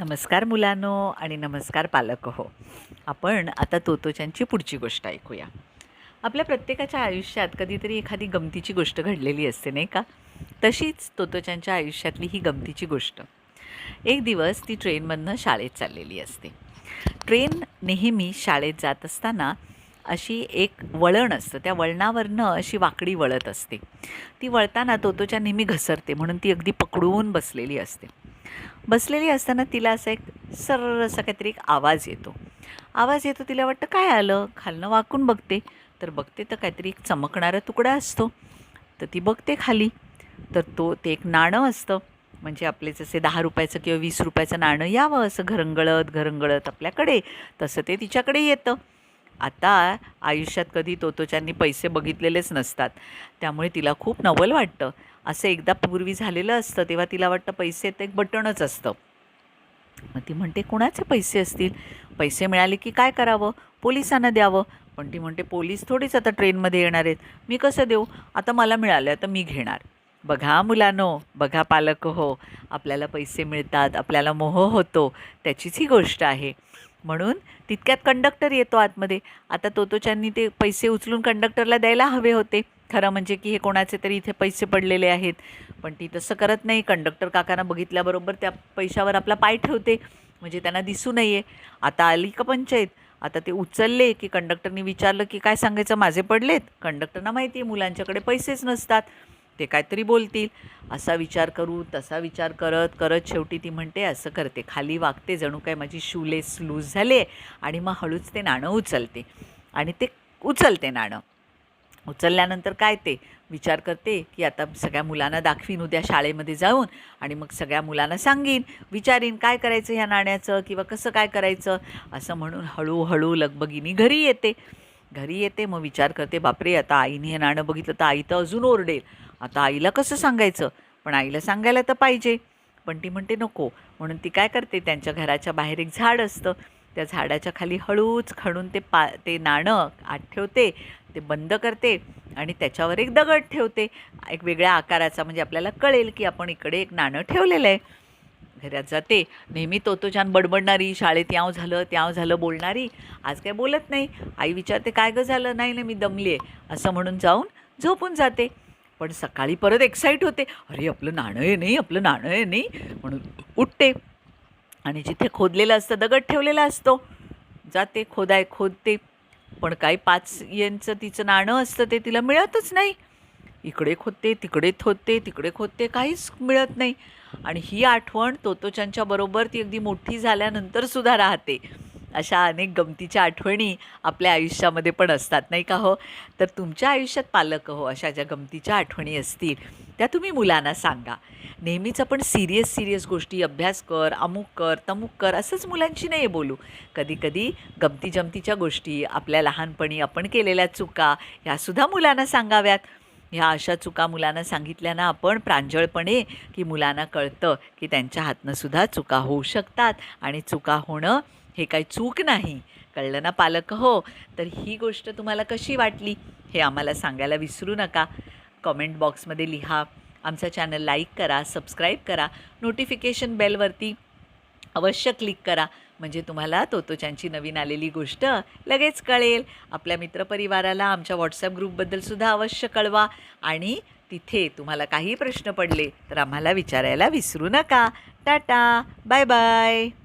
नमस्कार मुलांनो आणि नमस्कार पालक हो. आपण आता तोतोच्यांची पुढची गोष्ट ऐकूया. आपल्या प्रत्येकाच्या आयुष्यात कधीतरी एखादी गमतीची गोष्ट घडलेली असते नाही का? तशीच तोतोच्यांच्या आयुष्यातली ही गमतीची गोष्ट. एक दिवस ती ट्रेनमधनं शाळेत चाललेली असते. ट्रेन नेहमी शाळेत जात असताना अशी एक वळण असतं. त्या वळणावरनं अशी वाकडी वळत असते. ती वळताना तोतोच्या नेहमी घसरते म्हणून ती अगदी पकडून बसलेली असते. बसलेली असताना तिला असं एक सरळ असा काहीतरी एक आवाज येतो. आवाज येतो तिला वाटतं काय आलं? खालनं वाकून बघते. तर बघते तर काहीतरी एक चमकणारा तुकडा असतो. तर ती बघते खाली. तर तो ते एक नाणं असतं. म्हणजे आपले जसे दहा रुपयाचं किंवा वीस रुपयाचं नाणं यावं असं घरंगळत घरंगळत आपल्याकडे. तसं ते तिच्याकडे येतं. आता आयुष्यात कधी तोतोच्यांनी पैसे बघितलेलेच नसतात. त्यामुळे तिला खूप नवल वाटतं. असं एकदा पूर्वी झालेलं असतं तेव्हा तिला वाटतं पैसे ते एक बटणच असतं. मग ती म्हणते कुणाचे पैसे असतील? पैसे मिळाले की काय करावं? पोलिसांना द्यावं? पण ती म्हणते पोलीस थोडीच आता ट्रेनमध्ये येणार आहेत. मी कसं देऊ? आता मला मिळालं तर मी घेणार. बघा मुलांनो बघा पालक हो. आपल्याला पैसे मिळतात आपल्याला मोह होतो. त्याचीच ही गोष्ट आहे. म्हणून तितक्यात कंडक्टर येतो आतमध्ये. आता तोतोच्यांनी ते पैसे उचलून कंडक्टरला द्यायला हवे होते. खरं म्हणजे की हे कोणाचे तरी इथे पैसे पडलेले आहेत. पण ती तसं करत नाही. कंडक्टर काकांना बघितल्याबरोबर त्या पैशावर आपला पाय ठेवते. म्हणजे त्यांना दिसू नये. आता आली का पंचायत? आता ते उचलले की कंडक्टरनी विचारलं की काय सांगायचं? माझे पडलेत? कंडक्टरना माहिती आहे मुलांच्याकडे पैसेच नसतात. ते काहीतरी बोलतील. असा विचार करू तसा विचार करत करत शेवटी ती म्हणते असं करते. खाली वागते जणू काय माझी शूलेस लूज झाले आणि मग हळूच ते नाणं उचलते. आणि ते उचलते नाणं. उचलल्यानंतर काय ते? विचार करते की आता सगळ्या मुलांना दाखवीन उद्या शाळेमध्ये जाऊन आणि मग सगळ्या मुलांना सांगीन विचारीन काय करायचं ह्या नाण्याचं? किंवा कसं काय करायचं? असं म्हणून हळूहळू लगबगीनी घरी येते. घरी येते मग विचार करते बापरे आता आईने हे नाणं बघितलं तर आई तर अजून ओरडेल. आता आईला कसं सांगायचं? पण आईला सांगायला तर पाहिजे. पण ती म्हणते नको. म्हणून ती काय करते त्यांच्या घराच्या बाहेर एक झाड असतं. त्या झाडाच्या खाली हळूच खणून ते पा ते नाणं आत ठेवते ते बंद करते आणि त्याच्यावर एक दगड ठेवते. एक वेगळ्या आकाराचा म्हणजे आपल्याला कळेल की आपण इकडे एक नाणं ठेवलेलं आहे. घरात जाते. नेहमी तो तो छान बडबडणारी शाळेत याव झालं त्याव झालं बोलणारी आज काय बोलत नाही. आई विचारते काय गं झालं? नाही ना मी दमली आहे असं म्हणून जाऊन झोपून जाते. पण सकाळी परत एक्साईट होते. अरे आपलं नाणं आहे नाही आपलं नाणं आहे नाही. म्हणून उठते. आणि जिथे खोदलेलं असतं दगड ठेवलेला असतो. जाते खोदाय खोदते. पण काही पाच यांचं तिचं नाणं असतं ते तिला मिळतच नाही. इकडे खोदते तिकडे खोदते तिकडे खोदते काहीच मिळत नाही. आणि ही आठवण तोतोच्यांच्या बरोबर ती अगदी मोठी झाल्यानंतर सुद्धा राहते. अशा अनेक गमतीच्या आठवणी आपल्या आयुष्यामध्ये पण असतात नाही का हो? तर तुमच्या आयुष्यात पालक हो अशा ज्या गमतीच्या आठवणी असतील त्या तुम्ही मुलांना सांगा. नेहमीच आपण सिरियस सिरियस गोष्टी अभ्यास कर अमुक कर तमुक कर असंच मुलांशी नाही बोलू. कधीकधी गमती जमतीच्या गोष्टी आपल्या लहानपणी आपण केलेल्या चुका ह्यासुद्धा मुलांना सांगाव्यात. ह्या अशा चुका मुलांना सांगितल्या ना आपण प्रांजळपणे की मुलांना कळतं की त्यांच्या हातनंसुद्धा चुका होऊ शकतात आणि चुका होणं हे काही चूक नाही. कळलं ना पालक? हो. तर ही गोष्ट तुम्हाला कशी वाटली? हे आम्हाला सांगायला विसरू नका. कमेंट बॉक्समध्ये लिहा. आमचा चॅनल लाईक करा सबस्क्राईब करा. नोटिफिकेशन बेलवरती अवश्य क्लिक करा. म्हणजे तुम्हाला तोतोच्यांची नवीन आलेली गोष्ट लगेच कळेल. आपल्या मित्रपरिवाराला आमच्या व्हॉट्सअप ग्रुपबद्दलसुद्धा अवश्य कळवा. आणि तिथे तुम्हाला काही प्रश्न पडले तर आम्हाला विचारायला विसरू नका. Tata bye bye.